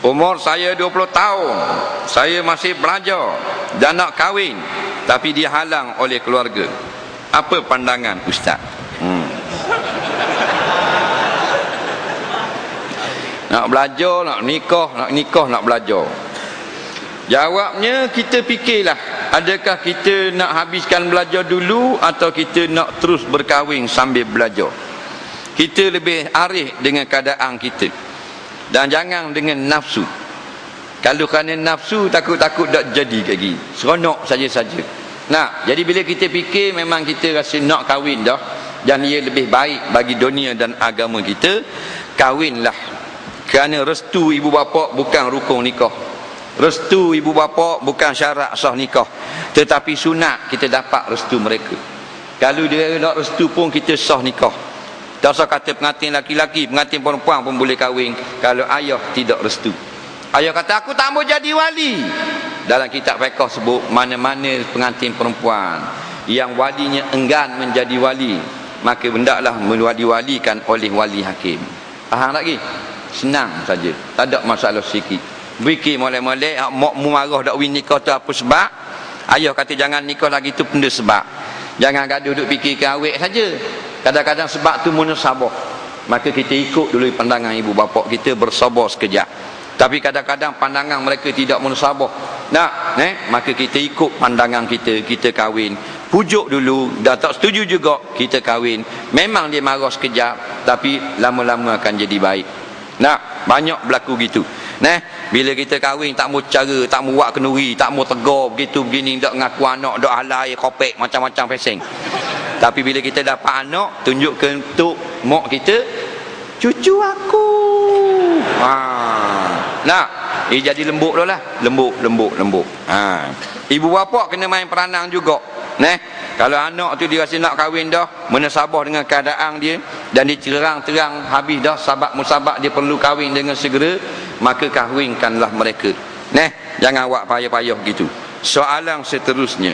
Umur saya 20 tahun. Saya masih belajar dan nak kahwin. Tapi dia halang oleh keluarga. Apa pandangan Ustaz? Hmm. Nak belajar, nak nikah, nak nikah, nak belajar. Jawabnya kita fikirlah. Adakah kita nak habiskan belajar dulu atau kita nak terus berkahwin sambil belajar? Kita lebih arif dengan keadaan kita dan jangan dengan nafsu. Kalau kerana nafsu takut-takut tak jadi lagi seronok saja-saja. Nah jadi bila kita fikir memang kita rasa nak kahwin dah. Dan ia lebih baik bagi dunia dan agama kita. Kahwinlah. Kerana restu ibu bapa bukan rukun nikah. Restu ibu bapa bukan syarat sah nikah. Tetapi sunat kita dapat restu mereka. Kalau dia nak restu pun kita sah nikah tak usah kata pengantin laki-laki, pengantin perempuan pun boleh kahwin kalau ayah tidak restu. Ayah kata aku tak mau jadi wali. Dalam kitab fiqh sebut mana-mana pengantin perempuan yang walinya enggan menjadi wali, maka hendaklah diwalikan oleh wali hakim. Faham lagi? Senang saja. Tak ada masalah sikit. Fikir molek-molek, mak mu marah dak win nikah tu apa sebab? Ayah kata jangan nikah lagi tu benda sebab. Jangan gaduh duk fikirkan awek saja. Kadang-kadang sebab tu munasabah. Maka kita ikut dulu pandangan ibu bapa kita bersabar sekejap. Tapi kadang-kadang pandangan mereka tidak munasabah. Nah, eh, maka kita ikut pandangan kita, kita kahwin. Pujuk dulu, dah tak setuju juga, kita kahwin. Memang dia marah sekejap, tapi lama-lama akan jadi baik. Nah, banyak berlaku gitu. Nah, bila kita kahwin tak mau cara, tak mau buat kenuri, tak mau tegur begitu begini, dak ngaku anak, dak halai, kopek, macam-macam pesing. Tapi bila kita dapat anak, tunjukkan untuk mak kita, cucu aku. Ha. Nah, ia jadi lembut dah lah. Lembut, lembut, lembut. Ha. Ibu bapa kena main peranang juga. Neh, kalau anak tu dia rasa nak kahwin dah, menasabah dengan keadaan dia dan dia terang-terang habis dah sabak musabak dia perlu kahwin dengan segera, maka kahwinkanlah mereka. Neh, jangan awak payah-payah gitu. Soalan seterusnya,